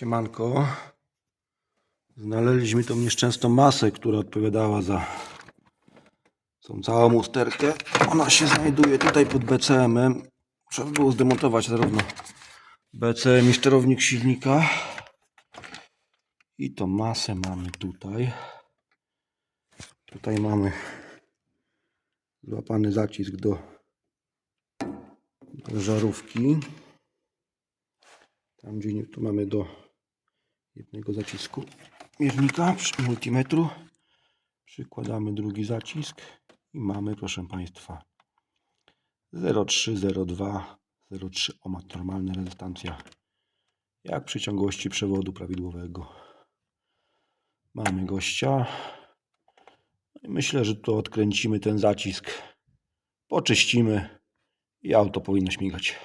Siemanko. Znaleźliśmy tą nieszczęsną masę, która odpowiadała za tą całą usterkę. Ona się znajduje tutaj pod BCM-em. Trzeba było zdemontować zarówno BCM i sterownik silnika. I tą masę mamy tutaj. Tutaj mamy złapany zacisk do, do żarówki. Tam gdzie nie, tu mamy do jednego zacisku miernika przy multimetru. Przykładamy drugi zacisk i mamy, proszę Państwa, 0,302, 0,3 ohma, normalna rezystancja, jak przy ciągłości przewodu prawidłowego. Mamy gościa. No myślę, że tu odkręcimy ten zacisk, poczyścimy i auto powinno śmigać.